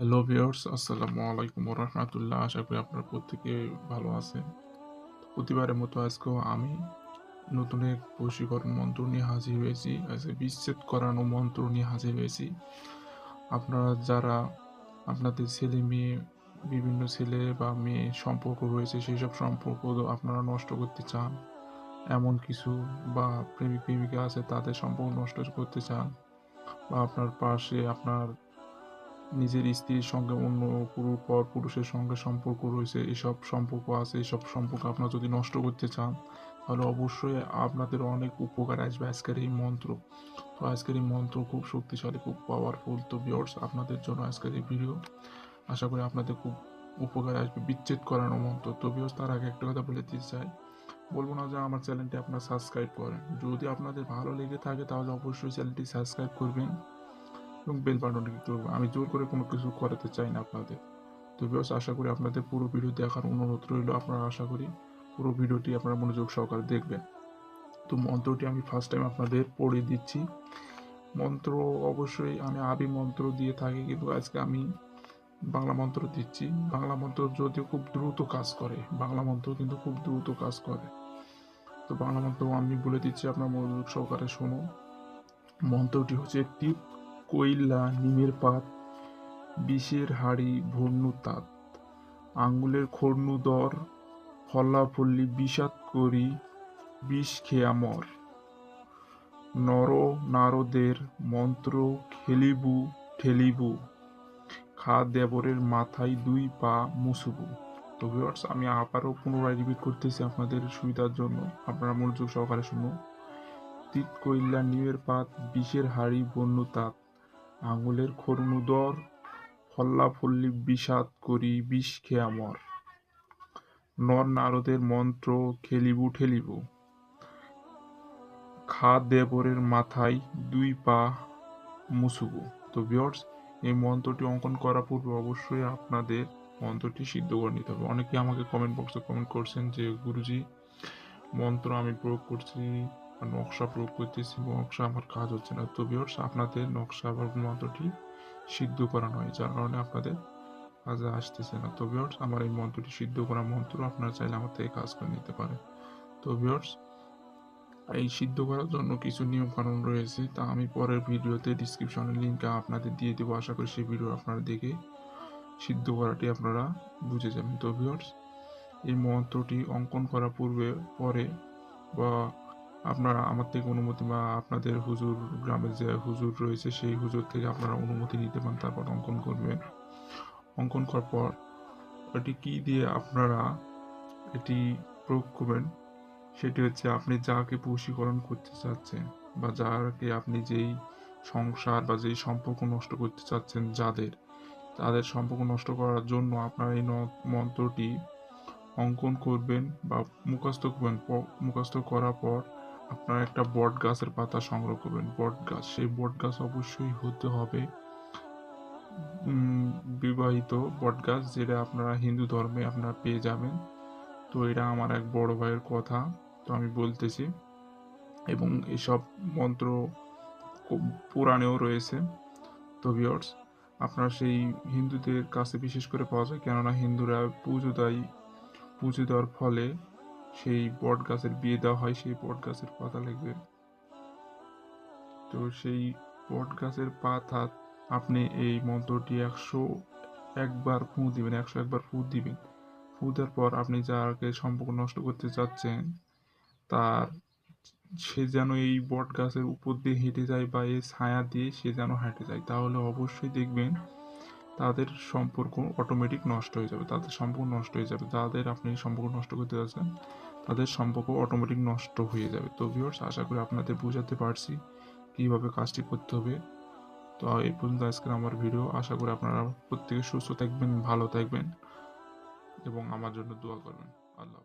Hello viewers আসসালামু আলাইকুম রহমতুল্লাহ আশা করি আপনারা প্রত্যেকে ভালো আছেন। প্রতিবারের মতো আজকেও আমি নতুন এক বশীকরণ মন্ত্র নিয়ে হাজির হয়েছি। আজকে বিচ্ছেদ করানো মন্ত্র নিয়ে হাজির হয়েছি। আপনারা যারা আপনাদের ছেলে মেয়ে, বিভিন্ন ছেলে বা মেয়ে সম্পর্ক রয়েছে সেই সব সম্পর্ক আপনারা নষ্ট করতে চান, এমন কিছু বা প্রেমিক প্রেমিকা আছে, তাদের সম্পর্ক নষ্ট করতে চান, বা আপনার পাশে আপনার নিজের স্ত্রীর সঙ্গে অন্য পুরো পর পুরুষের সঙ্গে সম্পর্ক রয়েছে, এসব সম্পর্ক আছে, এসব সম্পর্ক আপনারা যদি নষ্ট করতে চান, তাহলে অবশ্যই আপনাদের অনেক উপকার আসবে আজকের এই মন্ত্র। তো আজকের এই মন্ত্র খুব শক্তিশালী, খুব পাওয়ারফুল তো বিয়ার্স আপনাদের জন্য আজকের এই ভিডিও আশা করি আপনাদের খুব উপকার আসবে, বিচ্ছেদ করানো মন্ত্র। তো বিয়ার্স তার আগে একটা কথা বলে দিতে চাই। বলব না যে আমার চ্যানেলটি আপনারা সাবস্ক্রাইব করেন। যদি আপনাদের ভালো লেগে থাকে, তাহলে অবশ্যই চ্যানেলটি সাবস্ক্রাইব করবেন। এবং বেল বাটনটি ক্লিক আমি জোর করে কোনো কিছু করাতে চাই না আপনাদের। তো বিকজ আশা করি আপনাদের পুরো ভিডিও দেখার অনুরোধ রইল। আপনারা আশা করি পুরো ভিডিওটি আপনারা মনোযোগ সহকারে দেখবেন। তো মন্ত্রটি আমি ফার্স্ট টাইম আপনাদের পড়ে দিচ্ছি। মন্ত্র অবশ্যই আমি আবি মন্ত্র দিয়ে থাকি, কিন্তু আজকে আমি বাংলা মন্ত্র দিচ্ছি। বাংলা মন্ত্র যদিও খুব দ্রুত কাজ করে, বাংলা মন্ত্র কিন্তু খুব দ্রুত কাজ করে। তো বাংলা মন্ত্র আমি বলে দিচ্ছি, আপনার মনোযোগ সহকারে শুনুন। মন্ত্রটি হচ্ছে টিপ কইল্লা নিমের পাত, বিষের হাড়ি ভর্ণু তাঁত। আঙ্গুলের খর্ণু দর ফল্লাফল্লি বিষাদ করি, বিষ খেয়া মর। নর নারদের মন্ত্র খেলিবু, ঠেলিবু। খা দেবরের মাথায় দুই পা মুসুবু তো ভিউয়ার্স আমি আবারও পুনরায় রিপিট করতেছি আপনাদের সুবিধার জন্য। আপনারা মনোযোগ সহকারে শুনুন। তিত কইল্লা নিমের পাত, বিষের হাড়ি বন্য তাঁত। আঙুলের খরুনুদর ফল্লাফল্লি বিষাদ করি বিষ খেয়া মর নর নারদের মন্ত্র খেলিবু ঠেলিব। খা দেবরের মাথায় দুই পা মুসুবু তো বিয়র্স এই মন্ত্রটি অঙ্কন করার পূর্বে অবশ্যই আপনাদের মন্ত্রটি সিদ্ধ করে নিতে হবে। অনেকে আমাকে কমেন্ট বক্সে কমেন্ট করছেন যে, গুরুজি, মন্ত্র আমি প্রয়োগ করছি নকশা প্রয়োগ করতেছি নকশা আমার কাজ হচ্ছে না। তো বিয়র্স আপনাদের নকশা বা মন্ত্রটি সিদ্ধ করা নয়, যার কারণে আপনাদের কাজে আসতেছে না। তো বিয়র্স আমার এই মন্ত্রটি সিদ্ধ করা মন্ত্র আপনারা চাইলে আমার থেকে কাজ করে নিতে পারেন। তো বিয়র্স এই সিদ্ধ করার জন্য কিছু নিয়ম কানুন রয়েছে, তা আমি পরের ভিডিওতে ডিসক্রিপশনের লিঙ্ক আপনাদের দিয়ে দেবো। আশা করি সেই ভিডিও আপনারা দেখে সিদ্ধ করাটি আপনারা বুঝে যাবেন। তো ভিউয়ার্স এই মন্ত্রটি অঙ্কন করার পূর্বে, পরে বা আপনারা, আমার থেকে অনুমতি বা আপনাদের হুজুর, গ্রামের যে হুজুর রয়েছে, সেই হুজুর থেকে আপনারা অনুমতি নিতে পারেন, তারপর অঙ্কন করবেন। অঙ্কন করার পর এটি কি দিয়ে আপনারা এটি প্রয়োগ করবেন? সেটি হচ্ছে আপনি যাকে বশীকরণ করতে চাচ্ছেন বা যাকে আপনি যেই সংসার বা যেই সম্পর্ক নষ্ট করতে চাচ্ছেন যাদের, তাদের সম্পর্ক নষ্ট করার জন্য আপনারা এই মন্ত্রটি অঙ্কন করবেন বা মুখস্থ করবেন। মুখস্থ করার পর আপনারা একটা বট গাছের পাতা সংগ্রহ করবেন, বট গাছ। সেই বট গাছ অবশ্যই হতে হবে বিবাহিত বট গাছ যেটা আপনারা হিন্দু ধর্মে আপনারা পেয়ে যাবেন। তো এটা আমার এক বড় ভাইয়ের কথা, তো আমি বলতেছি। এবং এসব মন্ত্র পুরাণেও রয়েছে, তো ভিওর্স আপনার সেই হিন্দুদের কাছে বিশেষ করে পাওয়া যায়। কেননা হিন্দুরা পুজো দেয়, পুজো দেওয়ার ফলে সেই বট গাছের বিয়ে দেওয়া হয়, সেই বট গাছের পাতা লাগবে। তো সেই বট গাছের পাতা আপনি এই মন্ত্রটি একশো একবার ফু দিবেন, একশো একবার ফু দিবেন। ফু দেওয়ার পর আপনি যাকে সম্পর্ক নষ্ট করতে চাচ্ছেন, তার সে যেন এই বট গাছের উপর দিয়ে হেঁটে যায় বা এই ছায়া দিয়ে সে যেন হেঁটে যায়, তাহলে অবশ্যই দেখবেন তাদের সম্পর্ক অটোমেটিক নষ্ট হয়ে যাবে, তাদের সম্পর্ক নষ্ট হয়ে যাবে। যাদের আপনি সম্পর্ক নষ্ট করতে যাচ্ছেন তাদের সম্পর্ক অটোমেটিক নষ্ট হয়ে যাবে। তো ভিউয়ার্স আশা করি আপনাদের বোঝাতে পারছি কীভাবে কাজটি করতে হবে। তো এই পর্যন্ত আজকের আমার ভিডিও আশা করি আপনারা প্রত্যেকে সুস্থ থাকবেন, ভালো থাকবেন এবং আমার জন্য দোয়া করবেন। আল্লাহ